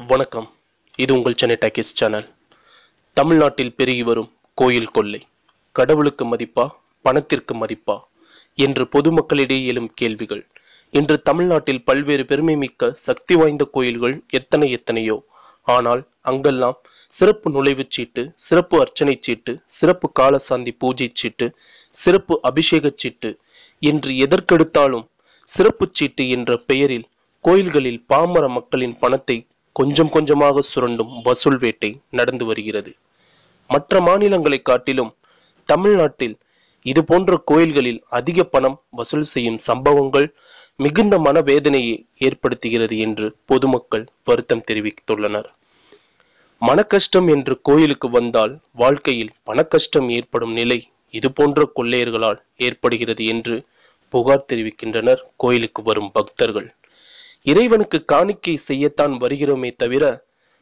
வணக்கம். இது உங்கள் சென்னை டாக்கிஸ் சேனல். தமிழ்நாட்டில் பெருகி வரும் கோயில் கொள்ளை. கடவுளுக்கு மதிப்பா பணத்திற்கு மதிப்பா என்று பொதுமக்களிடையே எழும் கேள்விகள். இன்று தமிழ்நாட்டில் பல்வேறு பெருமை மிக்க சக்தி வாய்ந்த கோயில்கள் எத்தனை எத்தனையோ. ஆனால் அங்கெல்லாம் சிறப்பு நுழைவுச் சீட்டு சிறப்பு அர்ச்சனை சீட்டு சிறப்பு காலசாந்தி பூஜை சீட்டு சிறப்பு அபிஷேகச் சீட்டு என்று எதற்கெடுத்தாலும் சிறப்பு சீட்டு என்ற பெயரில் கோயில்களில் பாமர மக்களின் பணத்தை கொஞ்சம் கொஞ்சமாக சுரண்டும் வசூல் வேட்டை நடந்து வருகிறது. மற்ற மாநிலங்களை காட்டிலும் தமிழ்நாட்டில் இது போன்ற கோயில்களில் அதிக பணம் வசூல் செய்யும் சம்பவங்கள் மிகுந்த மனவேதனையை ஏற்படுத்துகிறது என்று பொதுமக்கள் வருத்தம் தெரிவித்துள்ளனர். மனக்கஷ்டம் என்று கோயிலுக்கு வந்தால் வாழ்க்கையில் பணக்கஷ்டம் ஏற்படும் நிலை இது போன்ற கொள்ளையர்களால் ஏற்படுகிறது என்று புகார் தெரிவிக்கின்றனர் கோயிலுக்கு வரும் பக்தர்கள். இறைவனுக்கு காணிக்கை செய்யத்தான் வருகிறோமே தவிர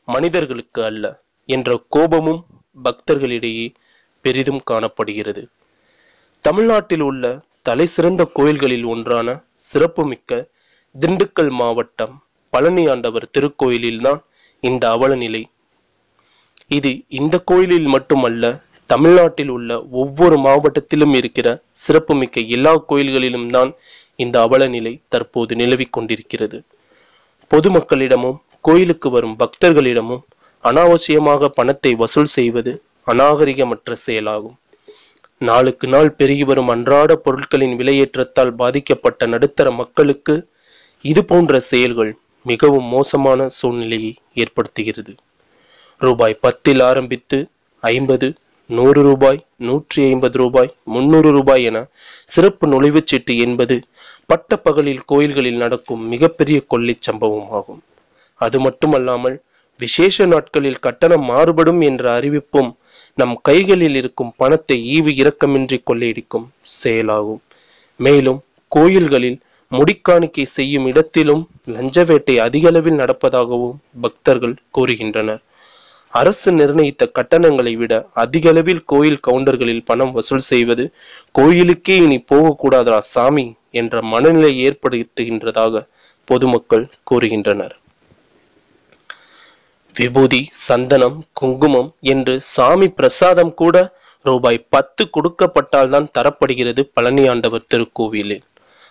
மனிதர்களுக்கு அல்ல என்ற கோபமும் பக்தர்களிடையே பெரிதும் காணப்படுகிறது. தமிழ்நாட்டில் உள்ள தலை சிறந்த கோயில்களில் ஒன்றான சிறப்புமிக்க திண்டுக்கல் மாவட்டம் பழனி ஆண்டவர் திருக்கோயிலில்தான் இந்த அவலநிலை இது இந்த கோயிலில் மட்டுமல்ல தமிழ்நாட்டில் உள்ள ஒவ்வொரு மாவட்டத்திலும் இருக்கிற சிறப்புமிக்க எல்லா கோயில்களிலும் தான் இந்த அவலநிலை தற்போது நிலவிக் கொண்டிருக்கிறது. பொதுமக்களிடமும் கோயிலுக்கு வரும் பக்தர்களிடமும் அனாவசியமாக பணத்தை வசூல் செய்வது அநாகரிகமற்ற செயலாகும். நாளுக்கு நாள் பெருகி வரும் அன்றாட பொருட்களின் விலையேற்றத்தால் பாதிக்கப்பட்ட நடுத்தர மக்களுக்கு இது போன்ற செயல்கள் மிகவும் மோசமான சூழ்நிலையை ஏற்படுத்துகிறது. ரூபாய் பத்தில் ஆரம்பித்து ஐம்பது நூறு ரூபாய் நூற்றி ஐம்பது ரூபாய் முன்னூறு ரூபாய் என சிறப்பு நுழைவுச் சீட்டு என்பது பட்ட பகலில் கோயில்களில் நடக்கும் மிகப்பெரிய கொள்ளை சம்பவம் ஆகும். அது மட்டுமல்லாமல் விசேஷ நாட்களில் கட்டணம் மாறுபடும் என்ற அறிவிப்பும் நம் கைகளில் இருக்கும் பணத்தை ஈவு இரக்கமின்றி கொள்ளையடிக்கும் செயலாகும். மேலும் கோயில்களில் முடிக்காணிக்கை செய்யும் இடத்திலும் லஞ்ச வேட்டை அதிக அளவில் நடப்பதாகவும் பக்தர்கள் கூறுகின்றனர். அரசு நிர்ணயித்த கட்டணங்களை விட அதிக அளவில் கோயில் கவுண்டர்களில் பணம் வசூல் செய்வது கோயிலுக்கே இனி போகக்கூடாதா சாமி? என்ற மனநிலை ஏற்படுத்துகின்றதாக பொதுமக்கள் கூறுகின்றனர். விபூதி சந்தனம் குங்குமம் என்று சாமி பிரசாதம் கூட ரூபாய் பத்து கொடுக்கப்பட்டால்தான் தரப்படுகிறது பழனி ஆண்டவர் திருக்கோவிலில்.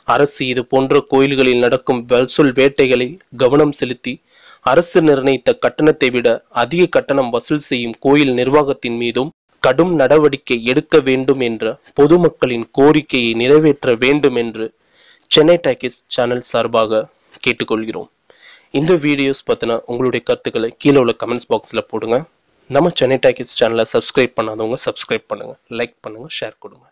அரசு இது போன்ற கோயில்களில் நடக்கும் வசூல் வேட்டைகளில் கவனம் செலுத்தி அரசு நிர்ணயித்த கட்டணத்தை விட அதிக கட்டணம் வசூல் செய்யும் கோயில் நிர்வாகத்தின் மீதும் கடும் நடவடிக்கை எடுக்க வேண்டும் என்ற பொதுமக்களின் கோரிக்கையை நிறைவேற்ற வேண்டும் என்று சென்னை டாக்கிஸ் சேனல் சார்பாக கேட்டுக்கொள்கிறோம். இந்த வீடியோஸ் பற்றின உங்களுடைய கருத்துக்களை கீழே உள்ள கமெண்ட்ஸ் பாக்ஸில் போடுங்க. நம்ம சென்னை டாக்கிஸ் சேனலை சப்ஸ்கிரைப் பண்ணாதவங்க சப்ஸ்கிரைப் பண்ணுங்கள் லைக் பண்ணுங்கள் ஷேர் கொடுங்க.